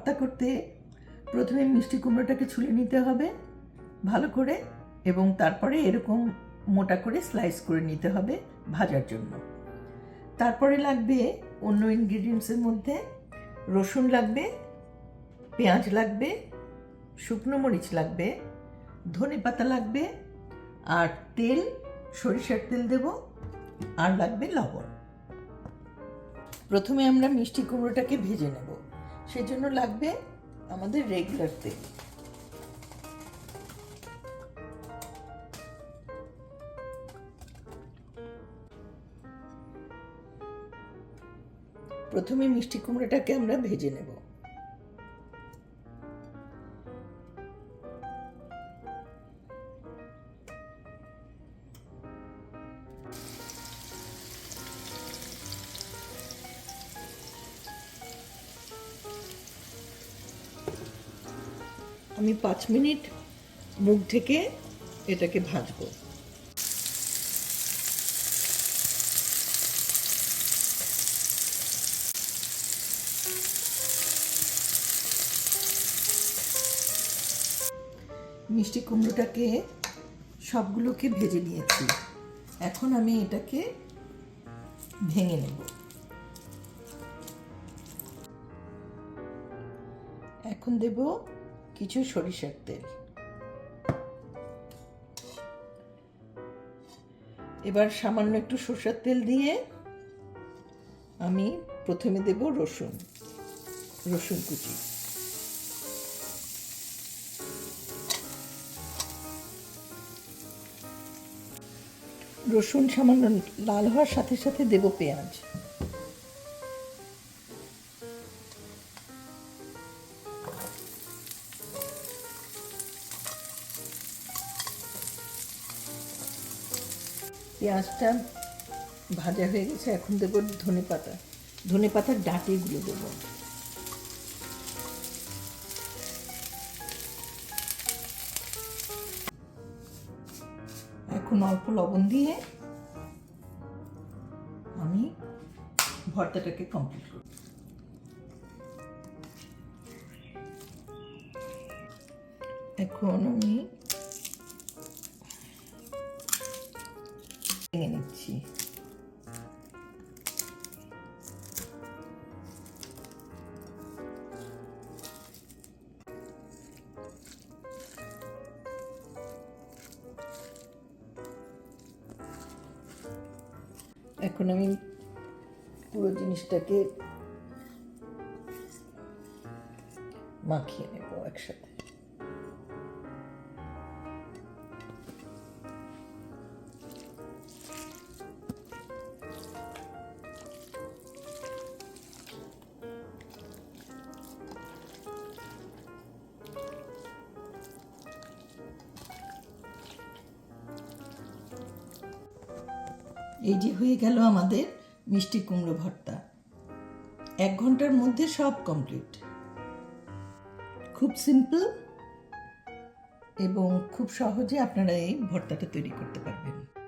ভর্তা করতে প্রথমে মিষ্টি কুমড়োটাকে ছুলে নিতে হবে ভালো করে এবং তারপরে এরকম মোটা করে স্লাইস করে নিতে হবে ভাজার জন্য। তারপরে লাগবে অন্য ইনগ্রিডিয়েন্টসের মধ্যে রসুন লাগবে, পেঁয়াজ লাগবে, শুকনো মরিচ লাগবে, ধনে পাতা লাগবে, আর তেল, সরিষার তেল দেব, আর লাগবে লবণ। প্রথমে আমরা মিষ্টি কুমড়োটাকে ভেজে নেব। সেজন্য লাগবে আমাদের রেগুলার তেল। প্রথমে মিষ্টি কুমড়োটাকে আমরা ভেজে নেব। আমি পাঁচ মিনিট মুখ থেকে এটাকে ভাজবো। মিষ্টি কুমড়োটাকে সবগুলোকে ভেজে নিয়েছি। এখন আমি এটাকে ভেঙে নেব। এখন দেব কিছু সরিষার তেল। এবার সামান্য একটু সরষের তেল দিয়ে আমি প্রথমে দেব রসুন রসুন কুচি। রসুন সামান্য লাল হওয়ার সাথে সাথে দেব পেঁয়াজ। পেঁয়াজটা ভাজা হয়ে গেছে, এখন দেবো ধনে পাতা। ধনে পাতার ডাঁটিগুলো দেবো। এখন অল্প লবণ দিয়ে আমি ভর্তাটাকে কমপ্লিট করব। এখন আমি নিচ্ছি এখন আমি পুরো জিনিসটাকে মাখিয়ে নেব একসাথে। এই যে হয়ে গেল আমাদের মিষ্টি কুমড়ো ভর্তা। এক ঘণ্টার মধ্যে সব কমপ্লিট খুব সিম্পল এবং খুব সহজে আপনারা এই ভর্তাটা তৈরি করতে পারবেন।